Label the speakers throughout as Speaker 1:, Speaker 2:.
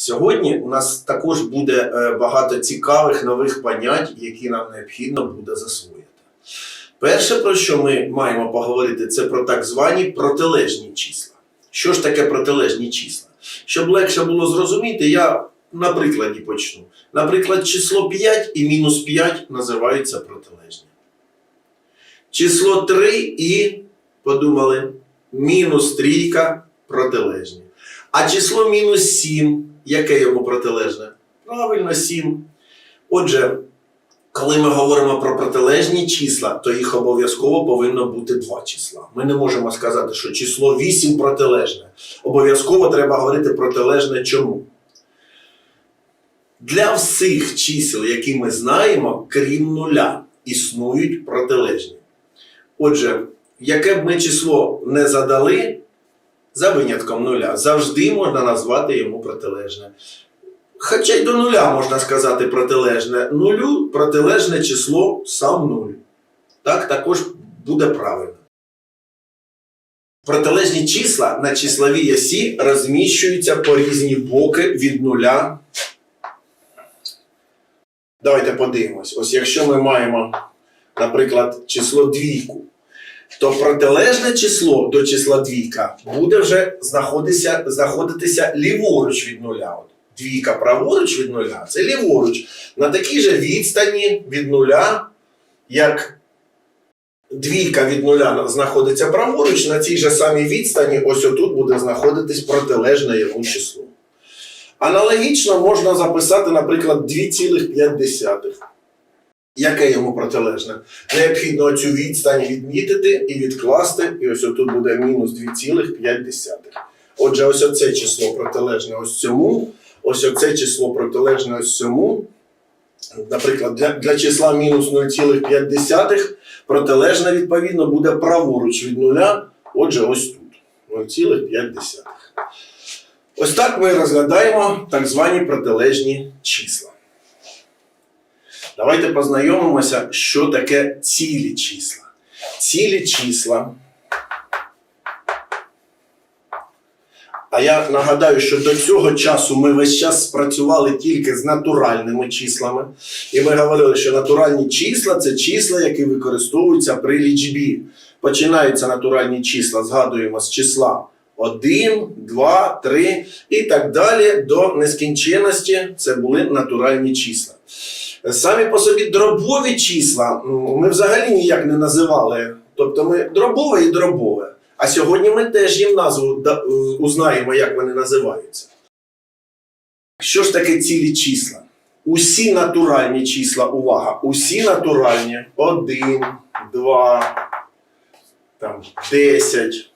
Speaker 1: Сьогодні у нас також буде е, багато цікавих нових понять, які нам необхідно буде засвоїти. Перше, про що ми маємо поговорити, це про так звані протилежні числа. Що ж таке протилежні числа? Щоб легше було зрозуміти, я на прикладі почну. Наприклад, число 5 і мінус 5 називаються протилежні. Число 3 і, подумали, мінус трійка протилежні. А число мінус 7, яке йому протилежне? Правильно, 7. Отже, коли ми говоримо про протилежні числа, то їх обов'язково повинно бути два числа. Ми не можемо сказати, що число 8 протилежне. Обов'язково треба говорити протилежне чому? Для всіх чисел, які ми знаємо, крім нуля, існують протилежні. Отже, яке б ми число не задали, за винятком нуля, завжди можна назвати йому протилежне. Хоча й до нуля можна сказати протилежне. Нулю протилежне число сам нуль. Так також буде правильно. Протилежні числа на числовій осі розміщуються по різні боки від нуля. Давайте подивимось. Ось якщо ми маємо, наприклад, число двійку, то протилежне число до числа двійка буде вже знаходитися, знаходитися ліворуч від нуля. От Двійка праворуч від нуля це ліворуч. На такій же відстані від нуля, як двійка від нуля знаходиться праворуч, на цій же самій відстані, ось отут буде знаходитись протилежне йому число. Аналогічно можна записати, наприклад, 2,5. Яке йому протилежне? Необхідно цю відстань відмітити і відкласти, і ось отут буде мінус 2,5. Отже, ось оце число протилежне ось цьому, ось оце число протилежне ось цьому. Наприклад, для, для числа мінус 0,5 протилежне, відповідно, буде праворуч від нуля, отже, ось тут 0,5. Ось так ми розглядаємо так звані протилежні числа. Давайте познайомимося, що таке цілі числа. Цілі числа. А я нагадаю, що до цього часу ми весь час спрацювали тільки з натуральними числами. І ми говорили, що натуральні числа це числа, які використовуються при лічбі. Починаються натуральні числа, згадуємо з числа 1, 2, 3 і так далі до нескінченності. Це були натуральні числа. Самі по собі дробові числа ми взагалі ніяк не називали. Тобто ми дробове і дробове. А сьогодні ми теж їм назву узнаємо, як вони називаються. Що ж таке цілі числа? Усі натуральні числа, увага, усі натуральні 1, 2, там, 10,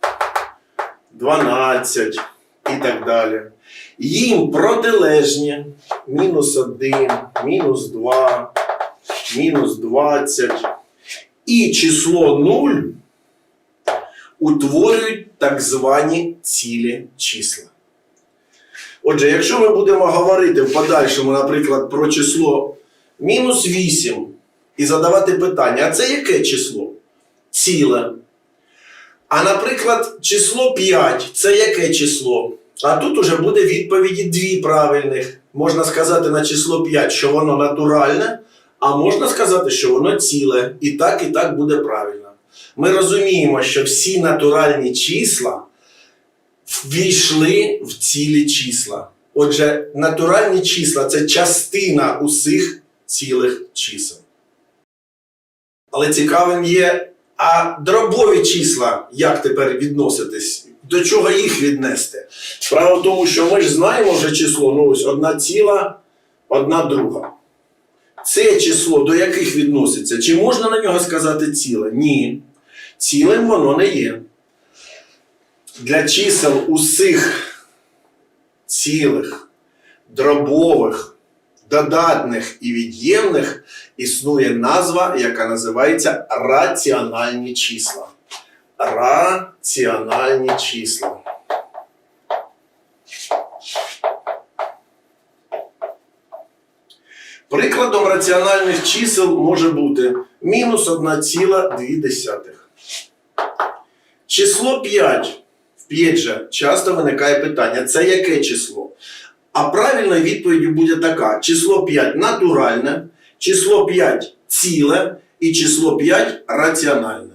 Speaker 1: 12 і так далі. Їм протилежні мінус 1, мінус 2, мінус 20 і число 0 утворюють так звані цілі числа. Отже, якщо ми будемо говорити в подальшому, наприклад, про число мінус 8 і задавати питання, а це яке число? Ціле. А наприклад, число 5 це яке число? А тут уже буде відповіді дві правильних. Можна сказати на число 5, що воно натуральне, а можна сказати, що воно ціле. І так, і так буде правильно. Ми розуміємо, що всі натуральні числа ввійшли в цілі числа. Отже, натуральні числа це частина усіх цілих чисел. Але цікавим є, а дробові числа, як тепер відноситись? До чого їх віднести? Справа в тому, що ми ж знаємо вже число, ну ось одна ціла, одна друга. Це число до яких відноситься? Чи можна на нього сказати ціле? Ні. Цілим воно не є. Для чисел усіх цілих, дробових, додатних і від'ємних існує назва, яка називається раціональні числа. Раціональні числа. Прикладом раціональних чисел може бути мінус 1,2. Число 5. В 5 же часто виникає питання: це яке число? А правильною відповіддю буде така: число 5 натуральне, число 5 ціле і число 5 раціональне.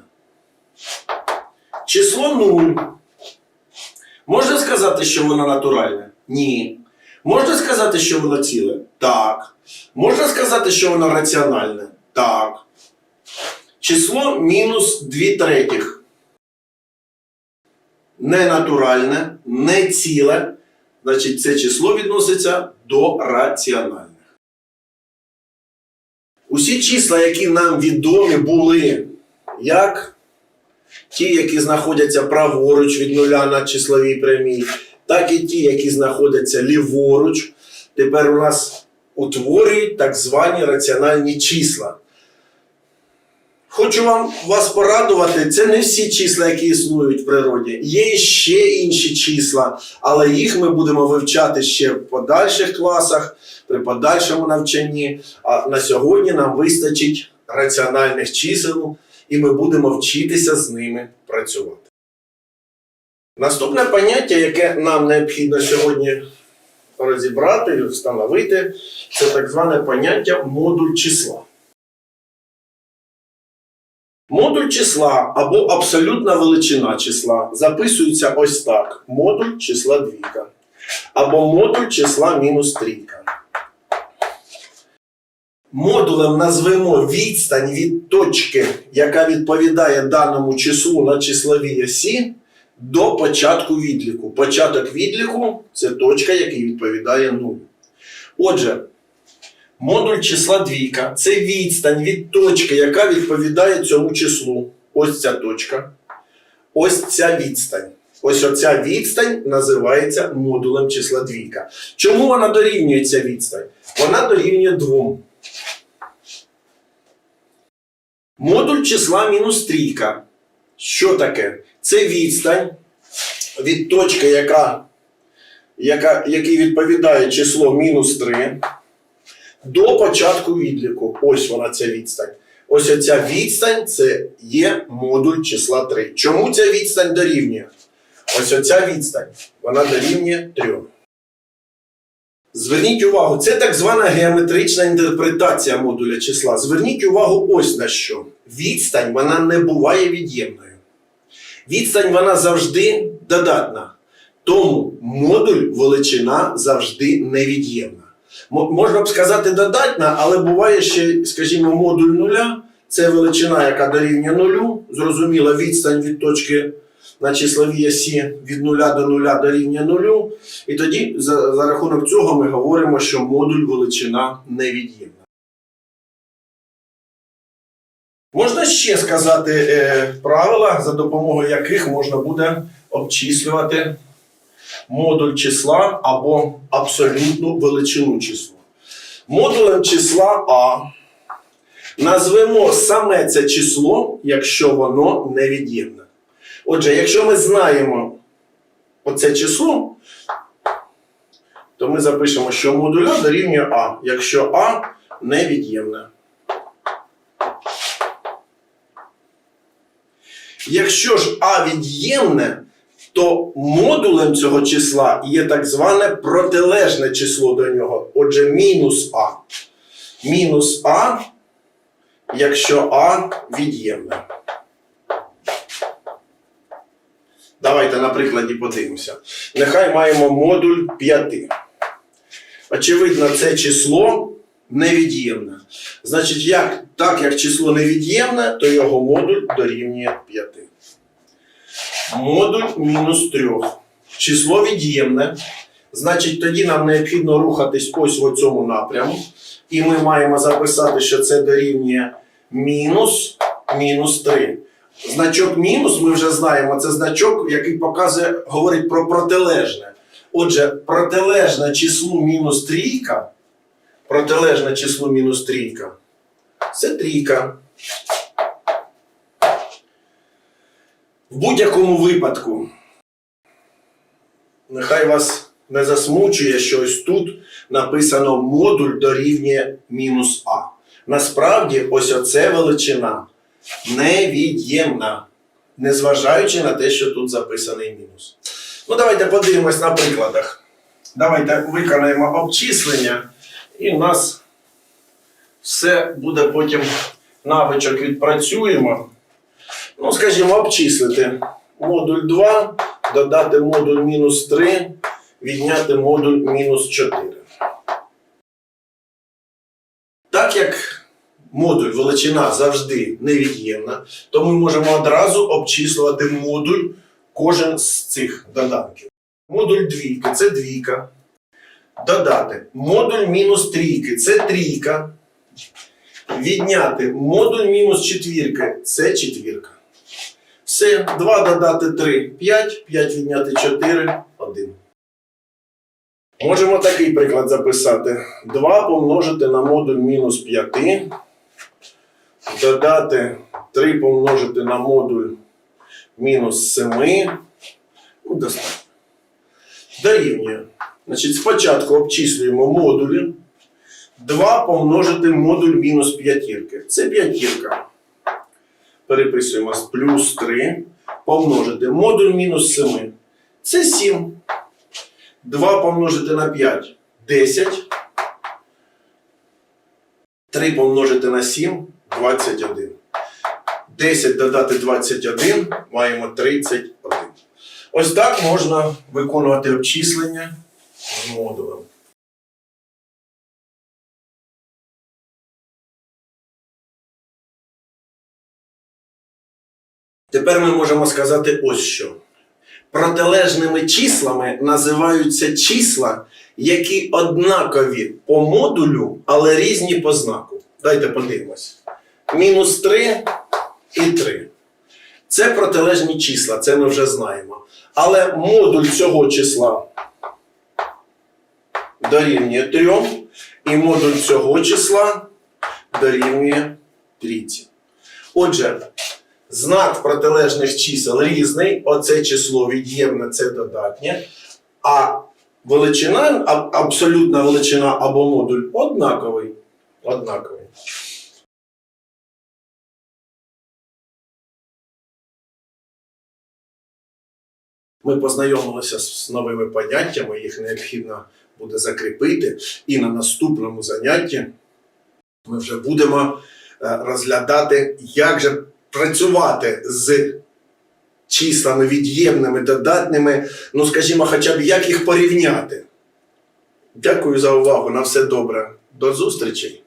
Speaker 1: Число 0. Можна сказати, що воно натуральне? Ні. Можна сказати, що воно ціле? Так. Можна сказати, що воно раціональне? Так. Число мінус 2 третіх. Не натуральне, не ціле. Значить, це число відноситься до раціональних. Усі числа, які нам відомі були, як ті, які знаходяться праворуч від нуля на числовій прямій, так і ті, які знаходяться ліворуч, тепер у нас утворюють так звані раціональні числа. Хочу вам вас порадувати, це не всі числа, які існують в природі. Є ще інші числа, але їх ми будемо вивчати ще в подальших класах, при подальшому навчанні. А на сьогодні нам вистачить раціональних чисел, і ми будемо вчитися з ними працювати. Наступне поняття, яке нам необхідно сьогодні розібрати і встановити, це так зване поняття модуль числа. Модуль числа або абсолютна величина числа записується ось так: модуль числа двійка. Або модуль числа мінус трійка. Модулем назвемо відстань від точки, яка відповідає даному числу на числовій осі, до початку відліку. Початок відліку це точка, яка відповідає 0. Отже, Модуль числа двійка це відстань від точки, яка відповідає цьому числу. Ось ця точка. Ось ця відстань. Ось оця відстань називається модулем числа двійка. Чому вона дорівнює ця відстань? Вона дорівнює 2. Модуль числа мінус трійка. Що таке? Це відстань від точки, яка, яка, якій відповідає число мінус 3 до початку відліку. Ось вона ця відстань. Ось оця відстань це є модуль числа 3. Чому ця відстань дорівнює? Ось оця відстань. Вона дорівнює 3. Зверніть увагу, це так звана геометрична інтерпретація модуля числа. Зверніть увагу ось на що. Відстань вона не буває від'ємною. Відстань вона завжди додатна. Тому модуль величина завжди невід'ємна. Можна б сказати додатна, але буває ще, скажімо, модуль нуля. Це величина, яка дорівнює нулю. Зрозуміло, відстань від точки на числовій осі від нуля до нуля дорівнює нулю. І тоді за, за рахунок цього ми говоримо, що модуль величина невід'ємна. Можна ще сказати е, правила, за допомогою яких можна буде обчислювати модуль числа або абсолютну величину числа. Модулем числа А назвемо саме це число, якщо воно невід'ємне. Отже, якщо ми знаємо оце число, то ми запишемо, що модуль А дорівнює А, якщо А невід'ємне. Якщо ж А від'ємне, то модулем цього числа є так зване протилежне число до нього. Отже, мінус А. Мінус А, якщо А від'ємне. Давайте на прикладі подивимося. Нехай маємо модуль 5. Очевидно, це число невід'ємне. Значить, як, так як число невід'ємне, то його модуль дорівнює 5. Модуль мінус 3. Число від'ємне. Значить, тоді нам необхідно рухатись ось в цьому напряму. І ми маємо записати, що це дорівнює мінус мінус 3. Значок мінус, ми вже знаємо, це значок, який показує, говорить про протилежне. Отже, протилежне числу мінус трійка, протилежне числу мінус трійка, це трійка. В будь-якому випадку, нехай вас не засмучує, що ось тут написано модуль дорівнює мінус А. Насправді, ось оце величина невід'ємна, незважаючи на те, що тут записаний мінус. Ну, давайте подивимось на прикладах. Давайте виконаємо обчислення, і у нас все буде потім навичок відпрацюємо. Ну, скажімо, обчислити модуль 2, додати модуль мінус 3, відняти модуль мінус 4. Так як модуль величина завжди невід'ємна, то ми можемо одразу обчислювати модуль кожен з цих доданків. Модуль двійки це двійка. Додати модуль мінус трійки це трійка. Відняти модуль мінус четвірки це четвірка. Все, 2 додати 3 5, 5 відняти 4 1. Можемо такий приклад записати. 2 помножити на модуль мінус 5. Додати 3 помножити на модуль мінус 7. Ну, достатньо. Дорівнює. Значить, спочатку обчислюємо модулі. 2 помножити модуль мінус п'ятірки. Це п'ятірка. Переписуємо з плюс 3. Помножити модуль мінус 7. Це 7. 2 помножити на 5 10. 3 помножити на 7 21. 10 додати 21 маємо 31. Ось так можна виконувати обчислення з модулем. Тепер ми можемо сказати ось що. Протилежними числами називаються числа, які однакові по модулю, але різні по знаку. Дайте подивимось. Мінус 3 і 3. Це протилежні числа, це ми вже знаємо. Але модуль цього числа дорівнює 3, і модуль цього числа дорівнює трійці. Отже, знак протилежних чисел різний, оце число від'ємне, це додатнє, а величина, абсолютна величина або модуль однаковий. Однаковий. Ми познайомилися з новими поняттями, їх необхідно буде закріпити. І на наступному занятті ми вже будемо е, розглядати, як же працювати з числами від'ємними, додатними, ну скажімо, хоча б як їх порівняти. Дякую за увагу. На все добре. До зустрічей!